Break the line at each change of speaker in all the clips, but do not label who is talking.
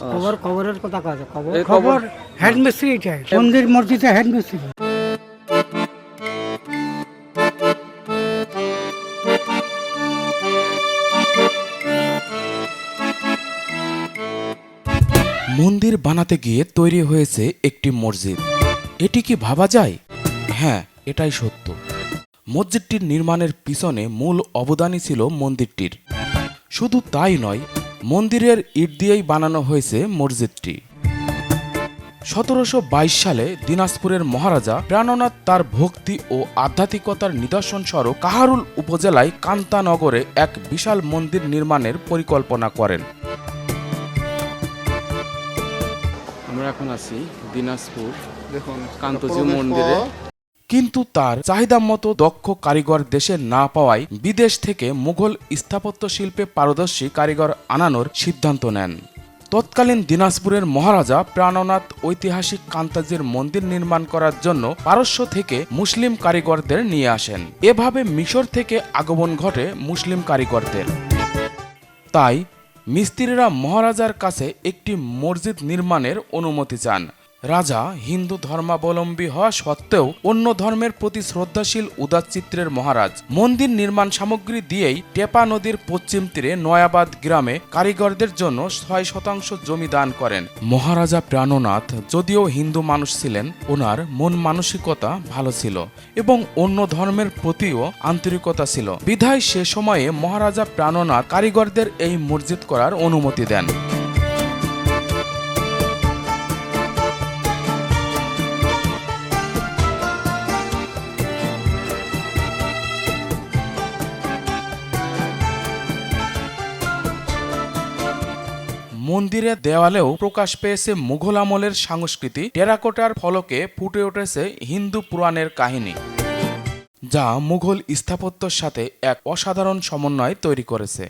খবর খবরের কথা কাজ খবর?
খবর
হেড মিস্ত্রি মন্দির মসজিদে হেড মিস্ত্রি
মন্দির বানাতে গিয়ে তৈরি হয়েছে একটি মসজিদ। এটি কি ভাবা যায়? হ্যাঁ এটাই সত্য। মসজিদটির নির্মাণের পিছনে মূল অবদানই ছিল মন্দিরটির। শুধু তাই নয় মন্দিরের ইট দিয়েই বানানো হয়েছে মসজিদটি। সতেরোশো বাইশ সালে দিনাজপুরের মহারাজা প্রাণনাথ তার ভক্তি ও আধ্যাত্মিকতার নিদর্শন স্বরূপ কাহারুল উপজেলায় কান্তানগরে এক বিশাল মন্দির নির্মাণের পরিকল্পনা করেন। আমরা এখন আছি দিনাজপুর
দেখুন
কান্তজি মন্দিরে। কিন্তু তার চাহিদা মতো দক্ষ কারিগর দেশে না পাওয়ায় বিদেশ থেকে মুঘল স্থাপত্য শিল্পে পারদর্শী কারিগর আনানোর সিদ্ধান্ত নেন। তৎকালীন দিনাজপুরের মহারাজা প্রাণনাথ ঐতিহাসিক কান্তাজির মন্দির নির্মাণ করার জন্য পারস্য থেকে মুসলিম কারিগরদের নিয়ে আসেন। এভাবে মিশর থেকে আগমন ঘটে মুসলিম কারিগরদের। তাই মিস্ত্রিরা মহারাজার কাছে একটি মসজিদ নির্মাণের অনুমতি চান। রাজা হিন্দু ধর্মাবলম্বী হওয়া সত্ত্বেও অন্য ধর্মের প্রতি শ্রদ্ধাশীল উদারচিত্রের মহারাজ মন্দির নির্মাণ সামগ্রী দিয়েই টেপা নদীর পশ্চিম তীরে নয়াবাদ গ্রামে কারিগরদের জন্য ছয় শতাংশ জমি দান করেন। মহারাজা প্রাণনাথ যদিও হিন্দু মানুষ ছিলেন, ওনার মন মানসিকতা ভালো ছিল এবং অন্য ধর্মের প্রতিও আন্তরিকতা ছিল। বিধায় সে সময়ে মহারাজা প্রাণনাথ কারিগরদের এই মসজিদ করার অনুমতি দেন। মন্দিরের দেওয়ালেও প্রকাশ পেয়েছে মুঘল আমলের সংস্কৃতি, টেরাকোটার ফলকে ফুটে উঠেছে হিন্দু পুরাণের কাহিনী, যা মুঘল স্থাপত্যর সাথে এক অসাধারণ সমন্বয় তৈরি করেছে।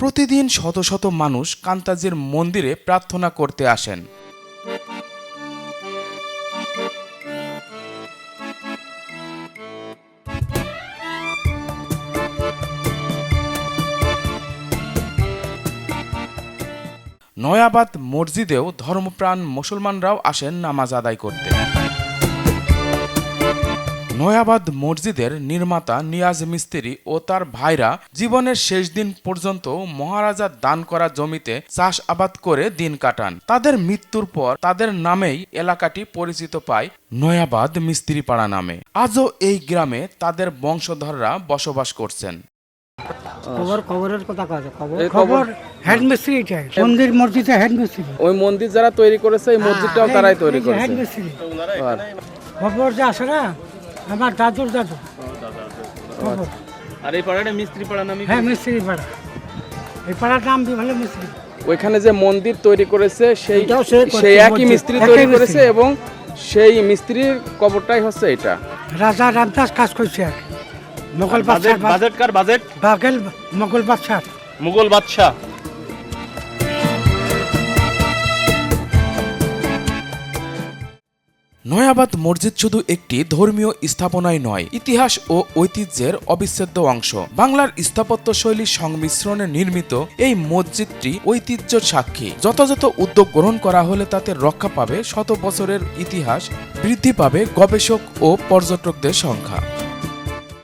প্রতিদিন শত শত মানুষ কান্তাজির মন্দিরে প্রার্থনা করতে আসেন। নয়াবাদ মসজিদেও ধর্মপ্রাণ মুসলমানরাও আসেন নামাজ আদায় করতে। নয়াবাদ মসজিদের নির্মাতা নিয়াজ মিস্ত্রি ও তার ভাইরা জীবনের শেষ দিন পর্যন্ত মহারাজা দান করা জমিতে চাষ আবাদ করে দিন কাটান। তাদের মৃত্যুর পর তাদের নামেই এলাকাটি পরিচিত পায় নয়াবাদ মিস্ত্রিপাড়া নামে। আজও এই গ্রামে তাদের বংশধররা বসবাস করছেন।
খবর খবরের কথা খবর হেড মিস্ত্রি এটা মন্দির মসজিদে হেড মিস্ত্রি
ওই মন্দির যারা তৈরি করেছে এই মসজিদটাও তারাই তৈরি
হেড
করেছে।
মিস্ত্রি খবর যে আসে না? আমার দাদুর দাদু।
আর এই পাড়াটা মিস্ত্রি পাড়া নামে
হ্যাঁ মিস্ত্রি পাড়া। এই পাড়ার নাম দিয়ে ভালো মিস্ত্রি।
ওইখানে যে মন্দির তৈরি করেছে সেই সেই একই মিস্ত্রি তৈরি করেছে এবং সেই মিস্ত্রির কবরটাই হচ্ছে এটা।
রাজা রামদাস কাজ করছে আর মোগল
বাজেট
বাদশাহ
বাজেট কার বাজেট?
বাগেল মোগল বাদশাহ।
মুঘল বাদশাহ।
নয়াবাদ মসজিদ শুধু একটি ধর্মীয় স্থাপনাই নয়, ইতিহাস ও ঐতিহ্যের অবিচ্ছেদ্য অংশ। বাংলার স্থাপত্য শৈলীর সংমিশ্রণে নির্মিত এই মসজিদটি ঐতিহ্য সাক্ষী। যথাযথ উদ্যোগ গ্রহণ করা হলে তাতে রক্ষা পাবে শত বছরের ইতিহাস, বৃদ্ধি পাবে গবেষক ও পর্যটকদের সংখ্যা।